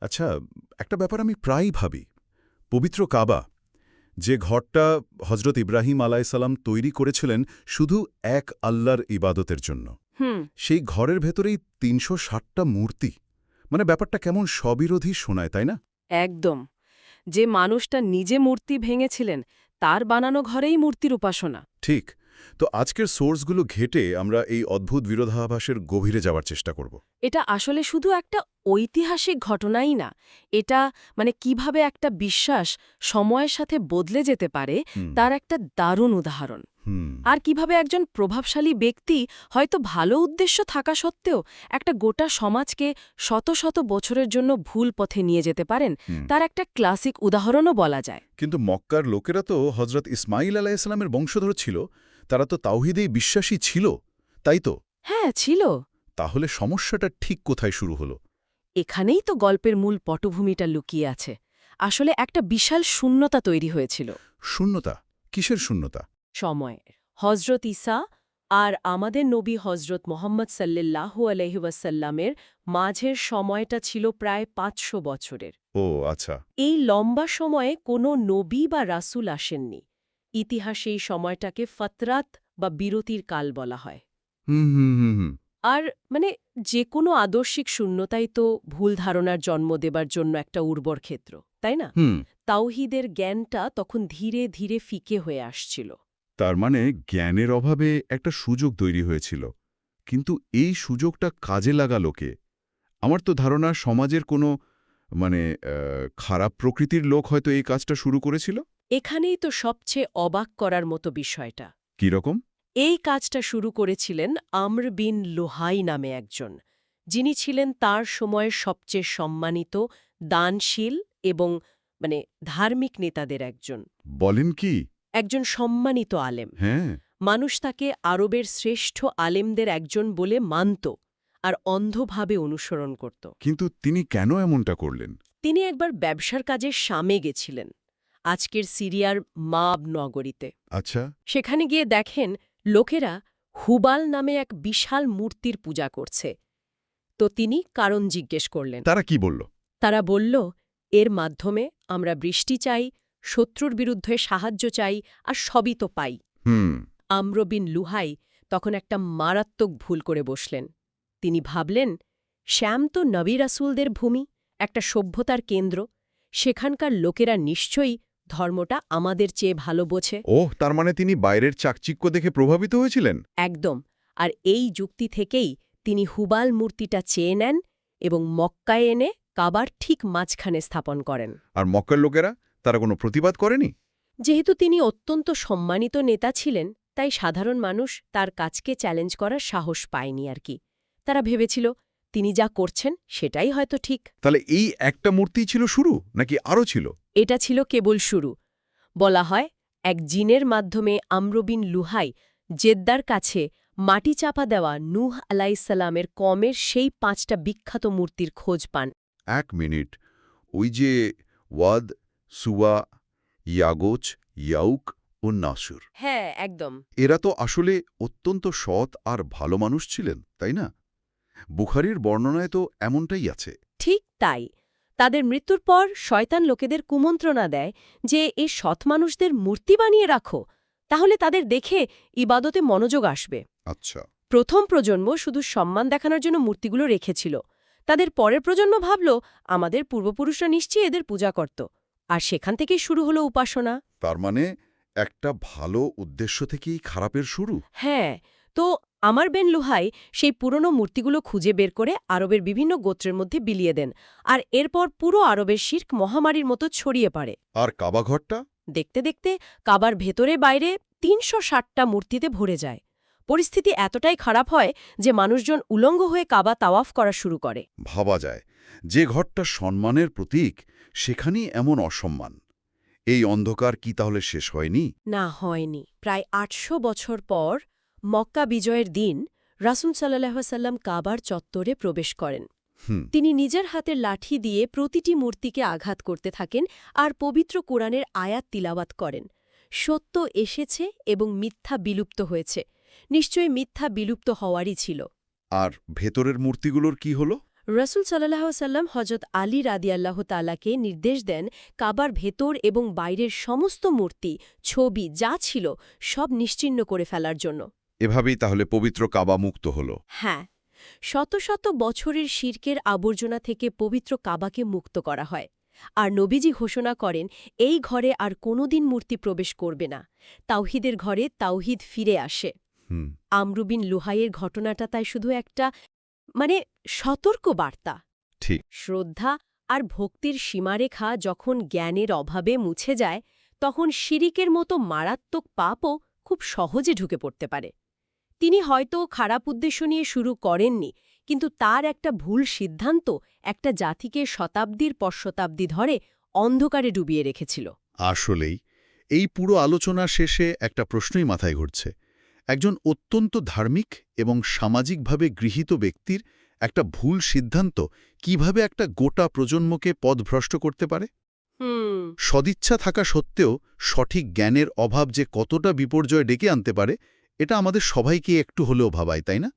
আচ্ছা একটা ব্যাপার আমি প্রায়ই ভাবি। পবিত্র কাবা যে ঘরটা হজরত ইব্রাহিম আলাইসাল্লাম তৈরি করেছিলেন শুধু এক আল্লাহর ইবাদতের জন্য। হুম। সেই ঘরের ভেতরেই তিনশো ষাটটা মূর্তি। মানে ব্যাপারটা কেমন স্ববিরোধী শোনায় তাই না? একদম। যে মানুষটা নিজে মূর্তি ভেঙেছিলেন তার বানানো ঘরেই মূর্তির উপাসনা। ঠিক। তো আজকের সোর্সগুলো ঘেটে আমরা এই অদ্ভুত বিরোধাভাসের গভীরে যাওয়ার চেষ্টা করব। এটা আসলে শুধু একটা ঐতিহাসিক ঘটনাই না এটা মানে কীভাবে একটা বিশ্বাস সময়ের সাথে বদলে যেতে পারে তার একটা দারুণ উদাহরণ। আর কীভাবে একজন প্রভাবশালী ব্যক্তি হয়তো ভালো উদ্দেশ্য থাকা সত্ত্বেও একটা গোটা সমাজকে শত শত বছরের জন্য ভুল পথে নিয়ে যেতে পারেন তার একটা ক্লাসিক উদাহরণও বলা যায়। কিন্তু মক্কার লোকেরা তো হজরত ইসমাইল আলাইসালামের বংশধর ছিল তারা তো তাওহিদেই বিশ্বাসী ছিল তাই তো? হ্যাঁ ছিল। তাহলে সমস্যাটা ঠিক কোথায় শুরু হলো? এখানেই তো গল্পের মূল পটভূমিটা লুকিয়ে আছে। আসলে একটা বিশাল শূন্যতা তৈরি হয়েছিল। শূন্যতা? কিসের শূন্যতা? সময়ের। হজরত ঈসা আর আমাদের নবী হজরত মোহাম্মদ সাল্লাল্লাহু আলহিউসাল্লামের মাঝের সময়টা ছিল প্রায় পাঁচশো বছরের। ও আচ্ছা। এই লম্বা সময়ে কোনো নবী বা রাসূল আসেননি। ইতিহাসে এই সময়টাকে ফতরাত বা বিরতির কাল বলা হয়। হুম হুম হুম হুম। আর মানে যে কোনো আদর্শিক শূন্যতাই তো ভুল ধারণার জন্ম দেবার জন্য একটা উর্বর ক্ষেত্র তাই না? হুম। তাওহিদের জ্ঞানটা তখন ধীরে ধীরে ফিকে হয়ে আসছিল। তার মানে জ্ঞানের অভাবে একটা সুযোগ তৈরি হয়েছিল। কিন্তু এই সুযোগটা কাজে লাগালো কে? আমার তো ধারণা সমাজের কোনো মানে খারাপ প্রকৃতির লোক হয়তো এই কাজটা শুরু করেছিল? এখানেই তো সবচেয়ে অবাক করার মতো বিষয়টা। কীরকম এই কাজটা শুরু করেছিলেন আমর বিন লোহাই নামে একজন যিনি ছিলেন তার সময়ের সবচেয়ে সম্মানিত দানশীল এবং মানে ধার্মিক নেতাদের একজন। বলেন কি? একজন সম্মানিত আলেম। হ্যাঁ। মানুষ তাকে আরবের শ্রেষ্ঠ আলেমদের একজন বলে মানত আর অন্ধভাবে অনুসরণ করত। কিন্তু তিনি কেন এমনটা করলেন? তিনি একবার ব্যবসার কাজে সামে গেছিলেন। আজকের সিরিয়ার মাব নগরীতে। আচ্ছা। সেখানে গিয়ে দেখেন লোকেরা হুবাল নামে এক বিশাল মূর্তির পূজা করছে। তো তিনি কারণ জিজ্ঞেস করলেন। তারা কি বলল? তারা বলল এর মাধ্যমে আমরা বৃষ্টি চাই শত্রুর বিরুদ্ধে সাহায্য চাই আর সবই তো পাই। হুম। আম্রবিন লুহাই তখন একটা মারাত্মক ভুল করে বসলেন। তিনি ভাবলেন শ্যাম তো নবী রাসুলদের ভূমি একটা সভ্যতার কেন্দ্র। সেখানকার লোকেরা নিশ্চয়ই ধর্মটা আমাদের চেয়ে ভালো বোঝে। ওহ তার মানে তিনি বাইরের চাকচিক্য দেখে প্রভাবিত হয়েছিলেন? একদম। আর এই যুক্তি থেকেই তিনি হুবাল মূর্তিটা চেয়ে নেন এবং মক্কায় এনে কাবার ঠিক মাঝখানে স্থাপন করেন। আর মক্কার লোকেরা তারা কোনো প্রতিবাদ করেনি? যেহেতু তিনি অত্যন্ত সম্মানিত নেতা ছিলেন তাই সাধারণ মানুষ তার কাজকে চ্যালেঞ্জ করার সাহস পায়নি আর কি। তারা ভেবেছিল তিনি যা করছেন সেটাই হয়তো ঠিক। তাহলে এই একটা মূর্তি ছিল শুরু নাকি আরও ছিল? এটা ছিল কেবল শুরু। বলা হয় এক জিনের মাধ্যমে আমরবিন লুহাই জেদ্দার কাছে মাটি চাপা দেওয়া নূহ আলাইসাল্লামের কমের সেই পাঁচটা বিখ্যাত মূর্তির খোঁজ পান। এক মিনিট ওই যে ওয়াদ সুয়া ইয়াগোচ ইয়াউক ও নাসুর। হ্যাঁ একদম। এরা তো আসলে অত্যন্ত সৎ আর ভালো মানুষ ছিলেন তাই না? বুখারির বর্ণনায় তো এমনটাই আছে। ঠিক তাই। তাদের মৃত্যুর পর শয়তান লোকেদের কুমন্ত্রণা দেয় যে এই সৎ মানুষদের মূর্তি বানিয়ে রাখো তাহলে তাদের দেখে ইবাদতে মনোযোগ আসবে। আচ্ছা। প্রথম প্রজন্ম শুধু সম্মান দেখানোর জন্য মূর্তিগুলো রেখেছিল। তাদের পরের প্রজন্ম ভাবল আমাদের পূর্বপুরুষরা নিশ্চয়ই এদের পূজা করত। আর সেখান থেকেই শুরু হলো উপাসনা। তার মানে একটা ভালো উদ্দেশ্য থেকেই খারাপের শুরু? হ্যাঁ তো আমার বেন লুহাই সেই পুরনো মূর্তিগুলো খুঁজে বের করে আরবের বিভিন্ন গোত্রের মধ্যে বিলিয়ে দেন আর এরপর পুরো আরবের শির্ক মহামারীর মতো ছড়িয়ে পড়ে। আর কাবাঘরটা দেখতে দেখতে কাবার ভেতরে বাইরে তিনশো ষাটটা মূর্তিতে ভরে যায়। পরিস্থিতি এতটাই খারাপ হয় যে মানুষজন উলঙ্গ হয়ে কাবা তাওয়াফ করা শুরু করে। ভাবা যায় যে ঘরটা সম্মানের প্রতীক সেখানেই এমন অসম্মান। এই অন্ধকার কি তাহলে শেষ হয়নি? না হয়নি। প্রায় আটশো বছর পর মক্কা বিজয়ের দিন রাসুল সাল্লাহসাল্লাম কাবার চত্বরে প্রবেশ করেন। তিনি নিজের হাতের লাঠি দিয়ে প্রতিটি মূর্তিকে আঘাত করতে থাকেন আর পবিত্র কোরআনের আয়াত তিলাওয়াত করেন। সত্য এসেছে এবং মিথ্যা বিলুপ্ত হয়েছে। নিশ্চয়ই মিথ্যা বিলুপ্ত হওয়ারই ছিল। আর ভেতরের মূর্তিগুলোর কি হলো? রসুল সাল্লাহ সাল্লাম হজরত আলী রাদিয়াল্লাহ তালাকে নির্দেশ দেন কাবার ভেতর এবং বাইরের সমস্ত মূর্তি ছবি যা ছিল সব নিশ্চিহ্ন করে ফেলার জন্য। এভাবেই তাহলে পবিত্র কাবা মুক্ত হল। হ্যাঁ শত শত বছরের শির্কের আবর্জনা থেকে পবিত্র কাবাকে মুক্ত করা হয়। আর নবীজি ঘোষণা করেন এই ঘরে আর কোনোদিন মূর্তি প্রবেশ করবে না। তাওহিদের ঘরে তাওহিদ ফিরে আসে। আমরুবিন লুহাইয়ের ঘটনাটা তাই শুধু একটা মানে সতর্ক বার্তা। ঠিক। শ্রদ্ধা আর ভক্তির সীমারেখা যখন জ্ঞানের অভাবে মুছে যায় তখন শিরিকের মতো মারাত্মক পাপও খুব সহজে ঢুকে পড়তে পারে। তিনি হয়তো খারাপ উদ্দেশ্য নিয়ে শুরু করেননি কিন্তু তার একটা ভুল সিদ্ধান্ত একটা জাতিকে শতাব্দীর পর শতাব্দী ধরে অন্ধকারে ডুবিয়ে রেখেছিল। আসলেই এই পুরো আলোচনা শেষে একটা প্রশ্নই মাথায় ঘুরছে। একজন অত্যন্ত ধার্মিক এবং সামাজিকভাবে গৃহীত ব্যক্তির একটা ভুল সিদ্ধান্ত কীভাবে একটা গোটা প্রজন্মকে পথভ্রষ্ট করতে পারে? সদিচ্ছা থাকা সত্ত্বেও সঠিক জ্ঞানের অভাব যে কতটা বিপর্যয় ডেকে আনতে পারে এটা আমাদের সবাইকে একটু হলেও ভাবায় তাই না?